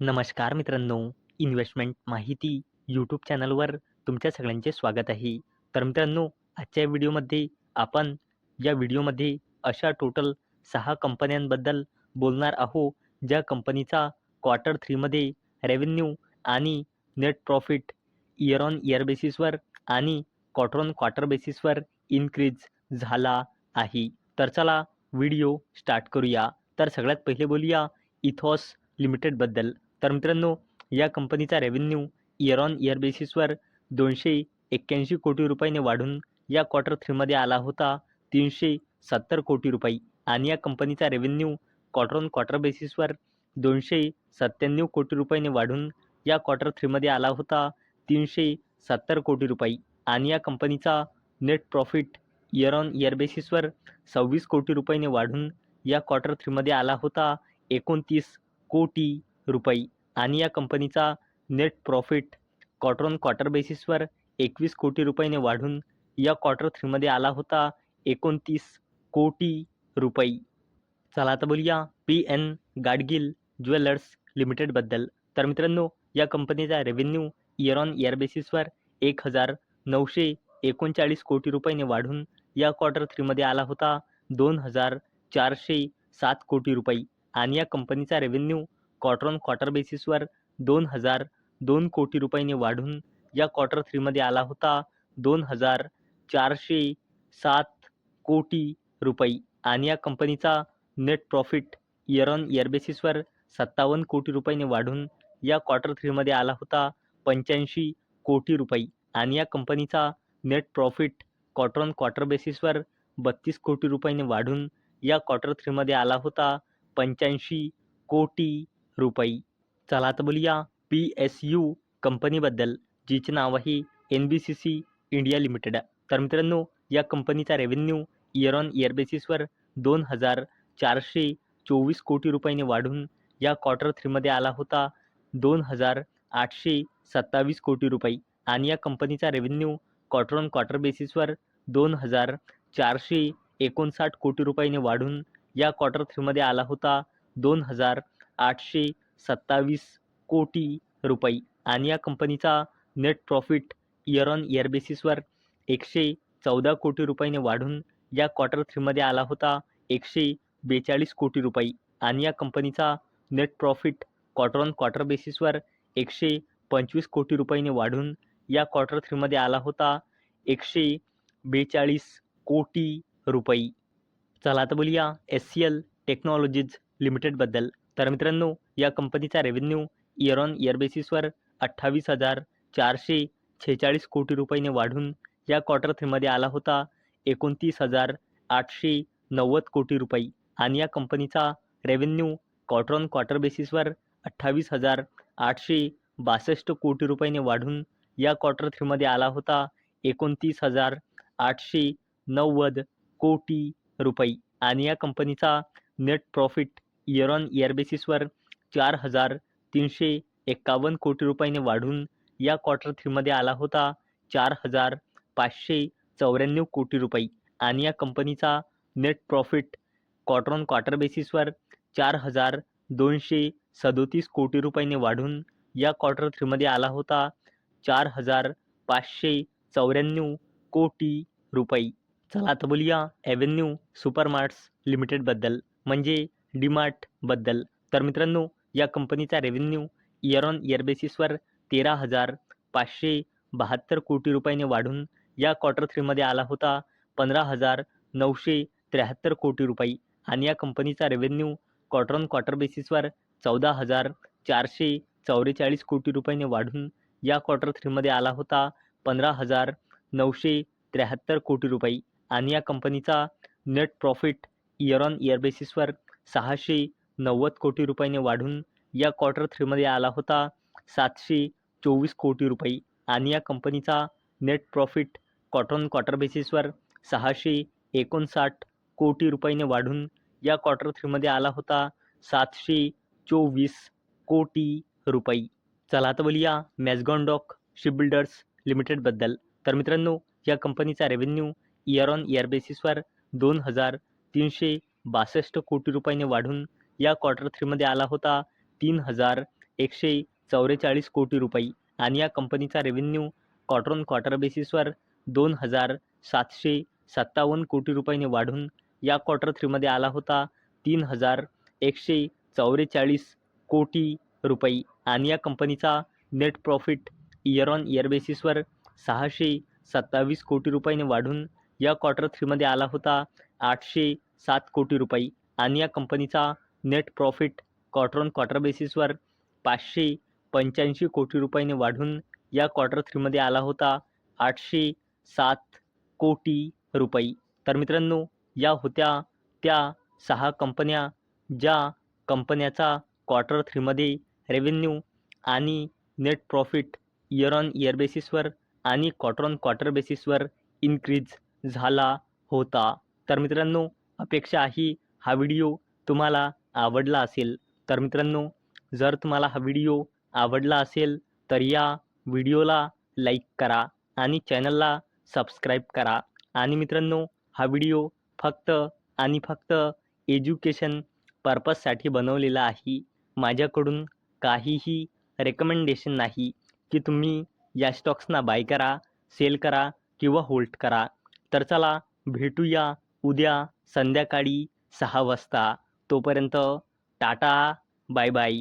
नमस्कार मित्रांनो इन्व्हेस्टमेंट माहिती यूट्यूब चॅनलवर तुमच्या सगळ्यांचे स्वागत आहे. तर मित्रांनो आजच्या व्हिडिओमध्ये आपण या व्हिडिओमध्ये अशा टोटल सहा कंपन्यांबद्दल बोलणार आहो ज्या कंपनीचा क्वार्टर थ्रीमध्ये रेव्हेन्यू आणि net profit year on year बेसिसवर आणि क्वार्टर ऑन क्वार्टर बेसिसवर इन्क्रीज झाला आहे. तर चला व्हिडिओ स्टार्ट करूया. तर सगळ्यात पहिले बोलूया इथॉस लिमिटेडबद्दल. तर मित्रांनो या कंपनीचा रेव्हेन्यू इयर ऑन इयर बेसिसवर दोनशे एक्क्याऐंशी कोटी रुपयाने वाढून या क्वार्टर थ्रीमध्ये आला होता. तीनशे सत्तर कोटी रुपये. आणि या कंपनीचा रेव्हेन्यू क्वार्टर ऑन क्वार्टर बेसिसवर दोनशे सत्त्याण्णव कोटी रुपयाने वाढून या क्वार्टर थ्रीमध्ये आला होता. तीनशे सत्तर कोटी रुपये. आणि या कंपनीचा net profit year on year बेसिसवर सव्वीस कोटी रुपयाने वाढून या क्वार्टर थ्रीमध्ये आला होता. एकोणतीस कोटी रुपये. आणि या कंपनीचा net profit quarter on quarter बेसिसवर एकवीस कोटी रुपयाने वाढून या क्वार्टर थ्रीमध्ये आला होता एकोणतीस कोटी रुपये. चला आता बोलूया पी एन गाडगिल ज्वेलर्स लिमिटेडबद्दल तर मित्रांनो या कंपनीचा रेव्हेन्यू इयर ऑन इयर बेसिसवर एक हजार नऊशे एकोणचाळीस कोटी रुपयाने वाढून या क्वार्टर थ्रीमध्ये आला होता दोन हजार चारशे सात कोटी रुपये. आणि या कंपनीचा रेव्हेन्यू क्वार्टर ऑन क्वार्टर बेसिसवर दोन हजार दोन कोटी रुपयाने वाढून या क्वार्टर थ्रीमध्ये आला होता. दोन हजार चारशे सात कोटी रुपये. आणि या कंपनीचा net profit year on year बेसिसवर सत्तावन्न कोटी रुपयाने वाढून या क्वार्टर थ्रीमध्ये आला होता. पंच्याऐंशी कोटी रुपये. आणि या कंपनीचा net profit quarter on quarter बेसिसवर बत्तीस कोटी रुपयाने वाढून या क्वार्टर थ्रीमध्ये आला होता. पंच्याऐंशी कोटी रुपये. चला तर बोलूया पी एस यू कंपनीबद्दल जिचे नाव आहे N B C C India limited. तर मित्रांनो या कंपनीचा रेव्हेन्यू इयर ऑन इयर बेसिसवर दोन हजार चारशे चोवीस कोटी रुपयाने वाढून या क्वार्टर थ्रीमध्ये आला होता दोन हजार आठशे सत्तावीस कोटी रुपये. आणि या कंपनीचा रेव्हेन्यू क्वार्टर ऑन क्वार्टर बेसिसवर दोन हजार चारशे एकोणसाठ कोटी रुपयाने वाढून या क्वार्टर थ्रीमध्ये आला होता दोन हजार आठशे सत्तावीस कोटी रुपये. आणि या कंपनीचा net profit year on year बेसिसवर एकशे चौदा कोटी रुपयाने वाढून या क्वार्टर थ्रीमध्ये आला होता एकशे बेचाळीस कोटी रुपये. आणि या कंपनीचा net profit quarter on quarter बेसिसवर एकशे पंचवीस कोटी रुपयाने वाढून या क्वार्टर थ्रीमध्ये आला होता एकशे बेचाळीस कोटी रुपये. चला आता बोलूया एस सी एल टेक्नॉलॉजीज लिमिटेडबद्दल तर मित्रांनो या कंपनीचा रेव्हेन्यू इयर ऑन इयर बेसिसवर अठ्ठावीस हजार चारशे छेचाळीस कोटी रुपयाने वाढून या क्वार्टर थ्रीमध्ये आला होता. एकोणतीस हजार आठशे नव्वद कोटी रुपये. आणि या कंपनीचा रेव्हेन्यू क्वार्टर ऑन क्वार्टर बेसिसवर अठ्ठावीस हजार आठशे बासष्ट कोटी रुपयाने वाढून या क्वार्टर थ्रीमध्ये आला होता. एकोणतीस हजार आठशे नव्वद कोटी रुपये. आणि या कंपनीचा net profit year on year बेसिसवर चार हजार तीनशे एक्कावन्न कोटी रुपयाने वाढून या क्वार्टर थ्रीमध्ये आला होता. चार हजार पाचशे चौऱ्याण्णव कोटी रुपये. आणि या कंपनीचा net profit quarter on quarter बेसिसवर चार हजार दोनशे सदोतीस कोटी रुपयाने वाढून या क्वार्टर थ्रीमध्ये आला होता. चार हजार पाचशे चौऱ्याण्णव कोटी रुपये. चला आता बोलूया ॲव्हेन्यू सुपरमार्ट्स लिमिटेडबद्दल म्हणजे डीमार्टबद्दल. तर मित्रांनो या कंपनीचा रेव्हेन्यू इयर ऑन इयर बेसिसवर तेरा हजार पाचशे बहात्तर कोटी रुपयाने वाढून या क्वार्टर थ्रीमध्ये आला होता पंधरा हजार नऊशे त्र्याहत्तर कोटी रुपये. आणि या कंपनीचा रेव्हेन्यू क्वार्टर ऑन क्वार्टर बेसिसवर चौदा हजार चारशे चौवेचाळीस कोटी रुपयाने वाढून या क्वार्टर थ्रीमध्ये आला होता पंधरा हजार नऊशे त्र्याहत्तर कोटी रुपये. आणि या कंपनीचा net profit year on year बेसिसवर सहाशे नव्वद कोटी रुपयाने वाढून या क्वार्टर थ्रीमध्ये आला होता. सातशे चोवीस कोटी रुपये. आणि या कंपनीचा net profit quarter on quarter बेसिसवर सहाशे एकोणसाठ कोटी रुपयाने वाढून या क्वार्टर थ्रीमध्ये आला होता. सातशे चोवीस कोटी रुपये. चला आता बोलूया मॅझगॉन शिपबिल्डर्स लिमिटेडबद्दल तर मित्रांनो या कंपनीचा रेव्हेन्यू इयर ऑन इयर बेसिसवर दोन हजार तीनशे बासष्ट कोटी रुपयाने वाढून या क्वार्टर थ्रीमध्ये आला होता तीन हजार एकशे चौवेचाळीस कोटी रुपये. आणि या कंपनीचा रेव्हेन्यू क्वार्टर ऑन क्वार्टर बेसिसवर दोन हजार सातशे सत्तावन्न कोटी रुपयाने वाढून या क्वार्टर थ्रीमध्ये आला होता तीन हजार एकशे चौवेचाळीस कोटी रुपये. आणि या कंपनीचा net profit year on year बेसिसवर सहाशे सत्तावीस कोटी रुपयाने वाढून या क्वार्टर थ्रीमध्ये आला होता आठशे सात कोटी रुपये. आणि या कंपनीचा net profit quarter on quarter बेसिसवर पाचशे पंच्याऐंशी कोटी रुपयाने वाढून या क्वार्टर थ्रीमध्ये आला होता आठशे सात कोटी रुपये. तर मित्रांनो या होत्या त्या सहा कंपन्या ज्या कंपन्याचा क्वार्टर थ्रीमध्ये रेव्हेन्यू आणि net profit year on year बेसिसवर आणि क्वार्टर ऑन क्वार्टर बेसिसवर इन्क्रीज झाला होता. तर मित्रांनो अपेक्षा आहे हा व्हिडिओ तुम्हाला आवडला असेल. तर मित्रांनो जर तुम्हाला हा व्हिडिओ आवडला असेल तर या व्हिडिओला लाईक करा आणि चॅनलला सबस्क्राईब करा. आणि मित्रांनो हा व्हिडिओ फक्त आणि फक्त एज्युकेशन पर्पजसाठी बनवलेला आहे. माझ्याकडून काहीही रेकमेंडेशन नाही की तुम्ही या स्टॉक्सना बाय करा सेल करा किंवा होल्ड करा. तर चला भेटूया उद्या संध्याकाळी सहा वाजता. तोपर्यंत टाटा बाय बाय.